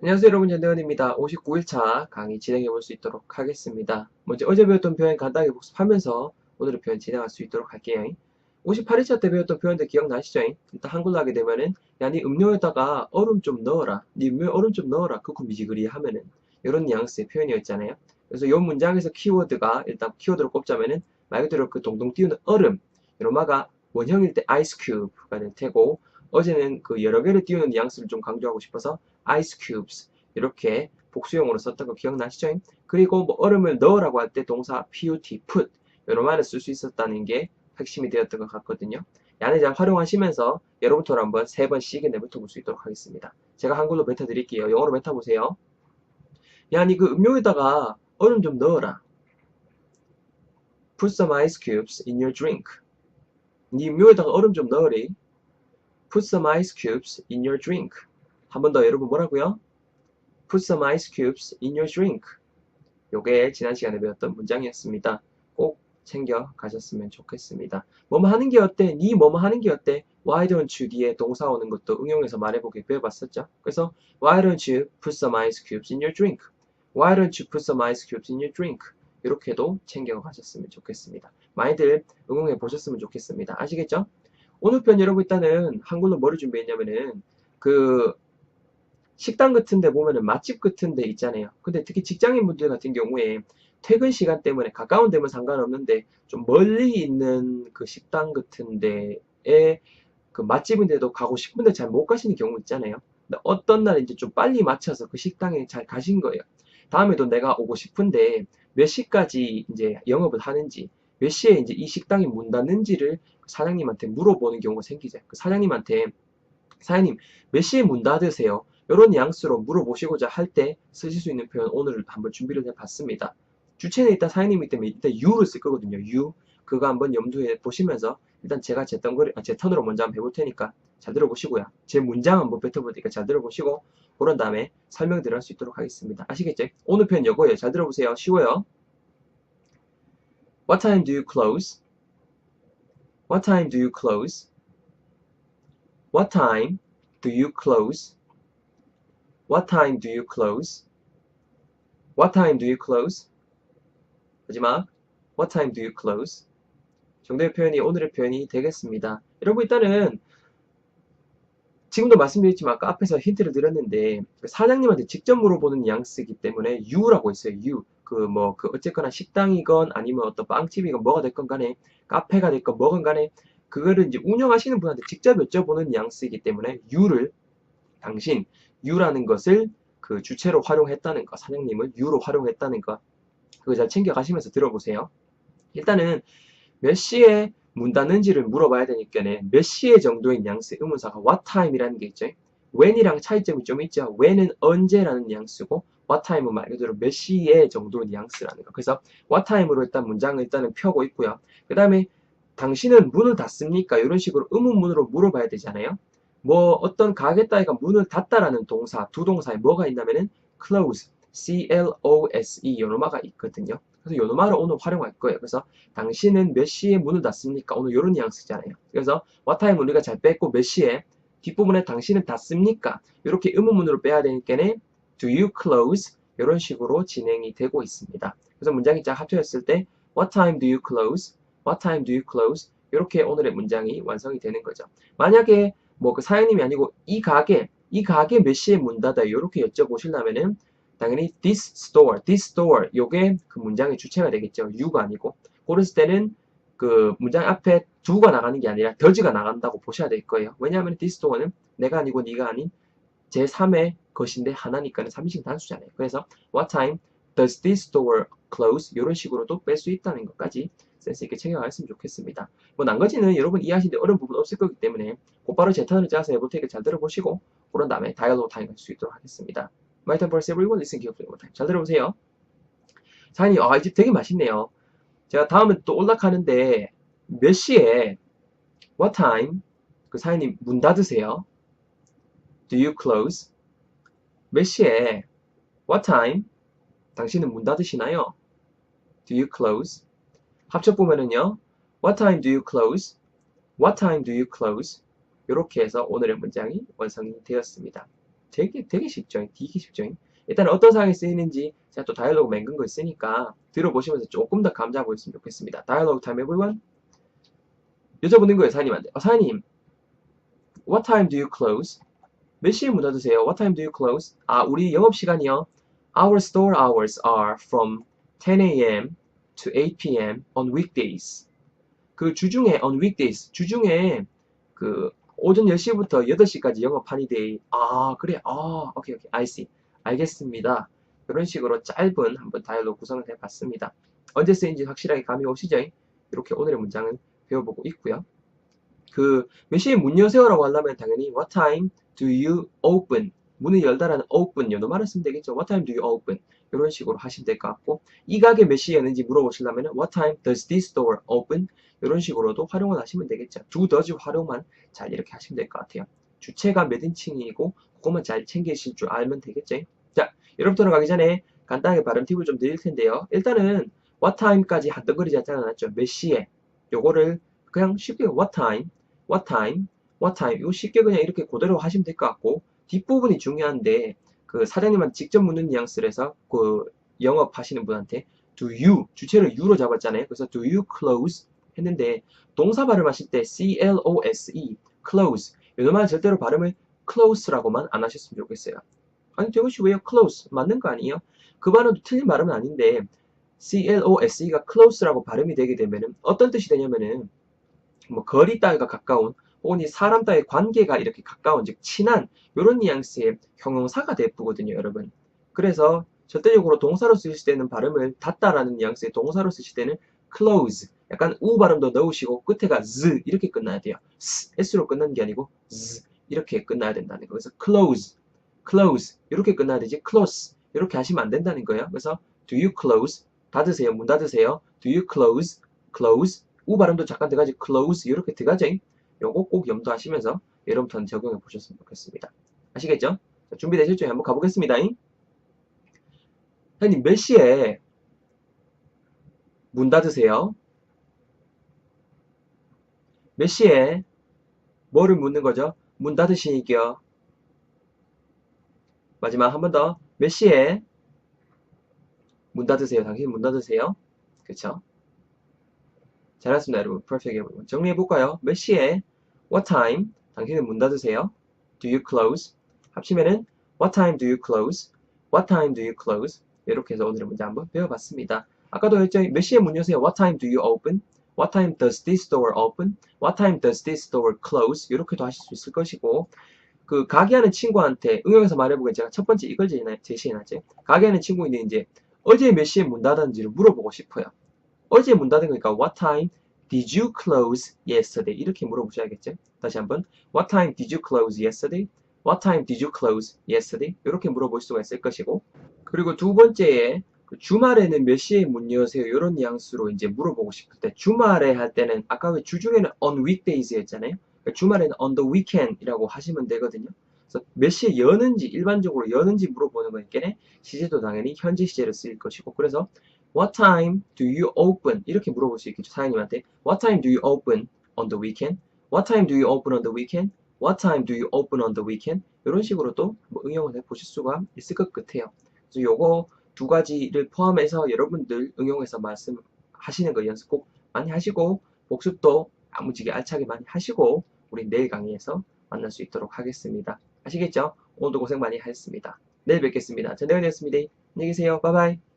안녕하세요 여러분 전대건입니다. 59일차 강의 진행해 볼 수 있도록 하겠습니다. 먼저 어제 배웠던 표현 간단하게 복습하면서 오늘의 표현 진행할 수 있도록 할게요. 58일차 때 배웠던 표현들 기억나시죠? 일단 한글로 하게 되면은 야 니 음료에다가 얼음 좀 넣어라. 니 음료에 얼음 좀 넣어라. 그쿠 미지그리 하면은 이런 뉘앙스의 표현이었잖아요. 그래서 이 문장에서 키워드가 일단 키워드로 꼽자면은 말 그대로 그 동동 띄우는 얼음 로마가 원형일 때 아이스 큐브가 될 테고 어제는 그 여러 개를 띄우는 뉘앙스를 좀 강조하고 싶어서 ice cubes 이렇게 복수형으로 썼던 거 기억나시죠? 그리고 뭐 얼음을 넣으라고 할 때 동사 put, put 이런 말을 쓸 수 있었다는 게 핵심이 되었던 것 같거든요. 양을 잘 활용하시면서 여러분부터 한번 세 번씩 내뱉어 볼 수 있도록 하겠습니다. 제가 한글로 뱉어 드릴게요. 영어로 뱉어 보세요. 야, 니 그 음료에다가 얼음 좀 넣어라. Put some ice cubes in your drink. 니 음료에다가 얼음 좀 넣으리. Put some ice cubes in your drink. 한 번 더 여러분 뭐라고요? Put some ice cubes in your drink. 요게 지난 시간에 배웠던 문장이었습니다. 꼭 챙겨 가셨으면 좋겠습니다. 뭐뭐 하는 게 어때? 니 뭐뭐 하는 게 어때? Why don't you 뒤에 동사 오는 것도 응용해서 말해보기 배워봤었죠? 그래서 Why don't you put some ice cubes in your drink? Why don't you put some ice cubes in your drink? 이렇게도 챙겨 가셨으면 좋겠습니다. 많이들 응용해 보셨으면 좋겠습니다. 아시겠죠? 오늘 편 여러분 일단은 한글로 뭐를 준비했냐면은 그 식당 같은 데 보면은 맛집 같은 데 있잖아요. 근데 특히 직장인 분들 같은 경우에 퇴근 시간 때문에 가까운 데면 상관없는데 좀 멀리 있는 그 식당 같은 데에 그 맛집인데도 가고 싶은데 잘 못 가시는 경우 있잖아요. 어떤 날 이제 좀 빨리 맞춰서 그 식당에 잘 가신 거예요. 다음에도 내가 오고 싶은데 몇 시까지 이제 영업을 하는지 몇 시에 이제 이 식당이 문 닫는지를 사장님한테 물어보는 경우가 생기죠. 그 사장님한테 사장님 몇 시에 문 닫으세요? 이런 양수로 물어보시고자 할 때 쓰실 수 있는 표현 오늘 한번 준비를 해봤습니다. 주체는 일단 사장님이기 때문에 일단 you를 쓸 거거든요. you. 그거 한번 염두에 보시면서 일단 제가 제, 턴거리, 아, 제 턴으로 먼저 한번 해볼 테니까 잘 들어보시고요. 제 문장 한번 뱉어볼 테니까 잘 들어보시고 그런 다음에 설명드릴 수 있도록 하겠습니다. 아시겠죠? 오늘 표현 이거예요. 잘 들어보세요. 쉬워요. What time do you close? What time do you close? What time do you close? What time do you close? What time do you close? 마지막 What time do you close? 정도의 표현이 오늘의 표현이 되겠습니다. 여러분 일단은 지금도 말씀드렸지만 아까 앞에서 힌트를 드렸는데 사장님한테 직접 물어보는 뉘앙스이기 때문에 you라고 있어요. you. 그 뭐그 그 어쨌거나 식당이건 아니면 어떤 빵집이건 뭐가 됐건 간에 카페가 됐건 뭐건 간에 그거를 이제 운영하시는 분한테 직접 여쭤보는 뉘앙스이기 때문에 you를 당신 you라는 것을 그 주체로 활용했다는 거, 사장님을 you로 활용했다는 거, 그거 잘 챙겨가시면서 들어보세요. 일단은 몇 시에 문 닫는지를 물어봐야 되니까는 몇 시에 정도의 뉘앙스 의문사가 what time이라는 게 있죠. when이랑 차이점이 좀 있죠. when은 언제라는 뉘앙스고 what time은 말 그대로 몇 시에 정도의 뉘앙스라는 거. 그래서 what time으로 일단 문장을 일단은 펴고 있고요. 그 다음에 당신은 문을 닫습니까? 이런 식으로 의문문으로 물어봐야 되잖아요. 뭐 어떤 가게 따위가 문을 닫다라는 동사 두 동사에 뭐가 있냐면은 close, c-l-o-s-e 요노마가 있거든요. 그래서 요노마를 오늘 활용할 거예요. 그래서 당신은 몇 시에 문을 닫습니까? 오늘 요런 뉘앙스잖아요. 그래서 what time 우리가 잘 뺐고 몇 시에 뒷부분에 당신은 닫습니까? 이렇게 의문문으로 빼야 되니까는 do you close 이런 식으로 진행이 되고 있습니다. 그래서 문장이 쫙 합쳐졌을 때 what time do you close? what time do you close? 이렇게 오늘의 문장이 완성이 되는 거죠. 만약에 뭐 그 사장님이 아니고 이 가게 이 가게 몇 시에 문 닫아요 이렇게 여쭤보시려면은 당연히 this store, this store 요게 그 문장의 주체가 되겠죠. you가 아니고 그랬을 때는 그 문장 앞에 두가 나가는 게 아니라 더즈가 나간다고 보셔야 될 거예요. 왜냐하면 this store는 내가 아니고 네가 아닌 제3의 것인데 하나니까는 3인칭 단수잖아요. 그래서 what time does this store close? 이런 식으로도 뺄 수 있다는 것까지 센스 있게 챙겨가셨으면 좋겠습니다. 뭐 난거지는 여러분 이해하시는데 어려운 부분 없을 거기 때문에 곧바로 제 턴을 짜서 해볼 테니까 잘 들어보시고 그런 다음에 다이얼로그 타임 할 수 있도록 하겠습니다. For everyone listen carefully one time. 잘 들어보세요. 사장님, 아, 이 집 되게 맛있네요. 제가 다음에 또 올라가는데 몇 시에 what time 그 사장님 문 닫으세요? Do you close? 몇 시에 what time 당신은 문 닫으시나요? Do you close? 합쳐 보면은요. What time do you close? What time do you close? 이렇게 해서 오늘의 문장이 완성이 되었습니다. 되게 되게 쉽죠. 되게 쉽죠. 일단 어떤 상황에 쓰이는지 제가 또 다이얼로그 맹근 거 있으니까 들어보시면서 조금 더 감 잡아 보셨으면 좋겠습니다. 다이얼로그 타임 everyone. 여쭤보는 거예요, 사장님한테. 어, 사장님, what time do you close? 몇 시에 문 닫으세요? What time do you close? 아, 우리 영업 시간이요. Our store hours are from 10 a.m. to 8 p.m. on weekdays. 그 주중에 on weekdays 주중에 그 오전 10시부터 8시까지 영업 하니 돼. 아, 그래. 아, 오케이, 오케이. I see. 알겠습니다. 이런 식으로 짧은 한번 다이얼로그 구성을 해 봤습니다. 언제 쓰인지 확실하게 감이 오시죠? 이렇게 오늘의 문장을 배워보고 있고요. 그 몇 시에 문 여세요라고 하려면 당연히 What time do you open? 문을 열다라는 open 요 말을 쓰면 되겠죠. What time do you open? 이런 식으로 하시면 될 것 같고 이 가게 몇 시에 여는지 물어보시려면 What time does this store open? 이런 식으로도 활용을 하시면 되겠죠. do does 활용만 잘 이렇게 하시면 될 것 같아요. 주체가 몇 인칭이고 그것만 잘 챙기실 줄 알면 되겠죠. 자, 여러분 들어가기 전에 간단하게 발음 팁을 좀 드릴 텐데요. 일단은 what time까지 한덩거리지 않았죠. 몇 시에 요거를 그냥 쉽게 what time, what time, what time 이거 쉽게 그냥 이렇게 그대로 하시면 될 것 같고 뒷부분이 중요한데 그 사장님한테 직접 묻는 뉘앙스를 해서 그 영업하시는 분한테 do you 주체를 you로 잡았잖아요. 그래서 do you close 했는데 동사 발음하실 때 C-L-O-S-E close 이놈만 절대로 발음을 close라고만 안 하셨으면 좋겠어요. 아니 대구씨 왜요? close 맞는 거 아니에요? 그 발음도 틀린 발음은 아닌데 C-L-O-S-E가 close라고 발음이 되게 되면은 어떤 뜻이 되냐면은 뭐 거리 따위가 가까운 혹은 이 사람 따위의 관계가 이렇게 가까운 즉 친한 이런 뉘앙스의 형용사가 되쁘거든요 여러분. 그래서 절대적으로 동사로 쓰실 때는 발음을 닫다라는 뉘앙스의 동사로 쓰실 때는 close 약간 우 발음도 넣으시고 끝에가 z 이렇게 끝나야 돼요. s, s로 끝나는 게 아니고 z 이렇게 끝나야 된다는 거 그래서 close close 이렇게 끝나야 되지 close 이렇게 하시면 안 된다는 거예요. 그래서 do you close? 닫으세요 문 닫으세요. do you close? close. 우 발음도 잠깐 들어가지 close 이렇게 들어가죠 요거 꼭 염두하시면서 여러분부터 적용해 보셨으면 좋겠습니다 아시겠죠? 자, 준비되셨죠? 한번 가보겠습니다 형님 몇 시에 문 닫으세요? 몇 시에 뭐를 묻는 거죠? 문 닫으시니까 마지막 한 번 더 몇 시에 문 닫으세요. 당신 문 닫으세요. 그쵸? 잘했습니다, 여러분. everyone. 정리해볼까요? 몇 시에 what time 당신은 문 닫으세요. do you close 합치면은 what time do you close what time do you close 이렇게 해서 오늘의 문제 한번 배워봤습니다. 아까도 했죠? 몇 시에 문 여세요? What time do you open? What time does this door open? What time does this door close? 이렇게도 하실 수 있을 것이고 그 가게하는 친구한테 응용해서 말해보면 제가 첫 번째 이걸 제시해놨지. 가게하는 친구인데 이제 어제 몇 시에 문 닫았는지를 물어보고 싶어요. 어제 문 닫은 거니까 What time did you close yesterday? 이렇게 물어보셔야겠죠. 다시 한번 What time did you close yesterday? What time did you close yesterday? 이렇게 물어볼 수가 있을 것이고 그리고 두 번째에 그 주말에는 몇 시에 문 여세요? 이런 뉘앙스로 이제 물어보고 싶을 때 주말에 할 때는 아까 왜 주중에는 on weekdays 였잖아요. 그러니까 주말에는 on the weekend이라고 하시면 되거든요. 그래서 몇 시에 여는지 일반적으로 여는지 물어보는 거니까 시제도 당연히 현재 시제를 쓰일 것이고 그래서 What time do you open? 이렇게 물어볼 수 있겠죠. 사장님한테 What time do you open on the weekend? What time do you open on the weekend? What time do you open on the weekend? 이런 식으로 또 뭐 응용을 해보실 수가 있을 것 같아요. 그래서 요거 두 가지를 포함해서 여러분들 응용해서 말씀하시는 거 연습 꼭 많이 하시고 복습도 야무지게 알차게 많이 하시고 우리 내일 강의에서 만날 수 있도록 하겠습니다. 아시겠죠? 오늘도 고생 많이 하셨습니다. 내일 뵙겠습니다. 전대건이었습니다. 안녕히 계세요. 바이바이.